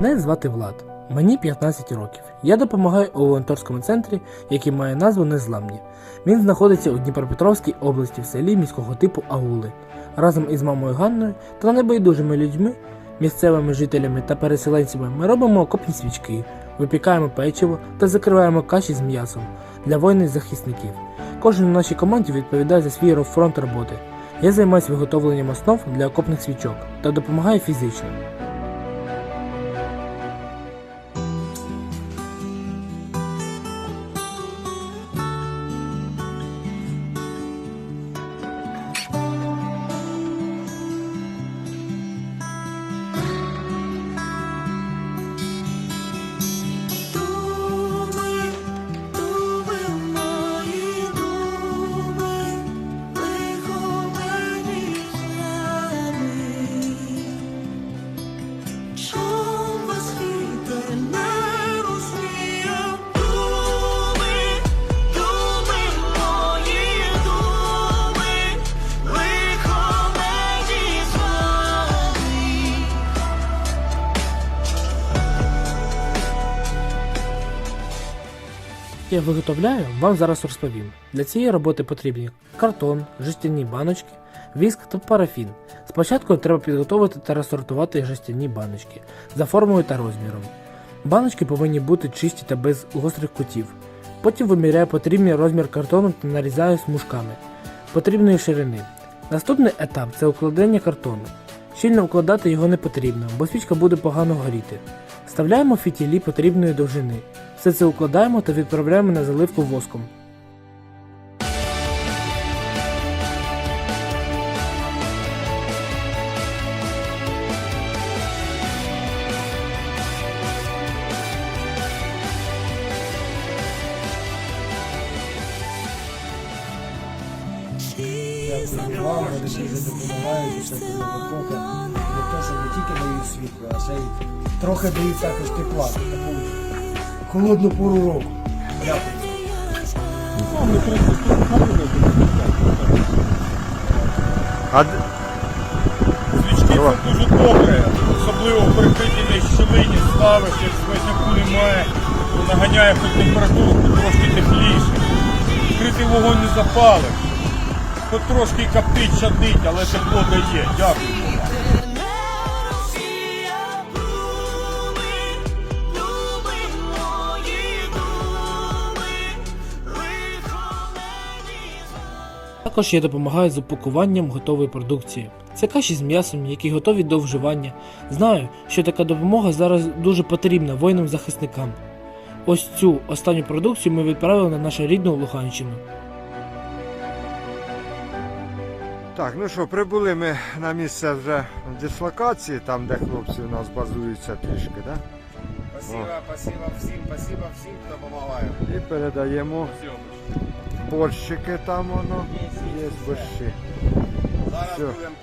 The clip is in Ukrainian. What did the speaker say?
Мене звати Влад. Мені 15 років. Я допомагаю у волонтерському центрі, який має назву Незламні. Він знаходиться у Дніпропетровській області в селі міського типу Аули. Разом із мамою Ганною та небайдужими людьми, місцевими жителями та переселенцями ми робимо окопні свічки, випікаємо печиво та закриваємо каші з м'ясом для воїнів захисників. Кожен у нашій команді відповідає за свій фронт роботи. Я займаюся виготовленням основ для окопних свічок та допомагаю фізично. Я виготовляю, вам зараз розповім. Для цієї роботи потрібні картон, жестяні баночки, віск та парафін. Спочатку треба підготувати та розсортувати жестяні баночки за формою та розміром. Баночки повинні бути чисті та без гострих кутів. Потім виміряю потрібний розмір картону та нарізаю смужками потрібної ширини. Наступний етап це укладення картону. Щільно укладати його не потрібно, бо свічка буде погано горіти. Вставляємо фітілі потрібної довжини. Все це укладаємо та відправляємо на заливку воском. Дякую це. Не тільки дають світло, а ще й трохи дають також тепла, холодну пору року. Дякую. А Свічки це дуже добре, особливо в прикритій щілині ставиш, як сквозняку немає, то наганяє хоч температуру трошки тепліше. Відкритий вогонь не запалиш. Хоч трошки коптить, чадить, але тепло дає. Дякую. Також я допомагаю з упакуванням готової продукції. Це каші з м'ясом, які готові до вживання. Знаю, що така допомога зараз дуже потрібна воїнам-захисникам. Ось цю останню продукцію ми відправили на нашу рідну Луганщину. Так, ну що, прибули ми на місце вже дислокації, там де хлопці у нас базуються трішки, да? Спасибо, спасибо всім, спасибо всім, хто допомагає. І передаємо борщики там воно. Є борщі. Зараз будемо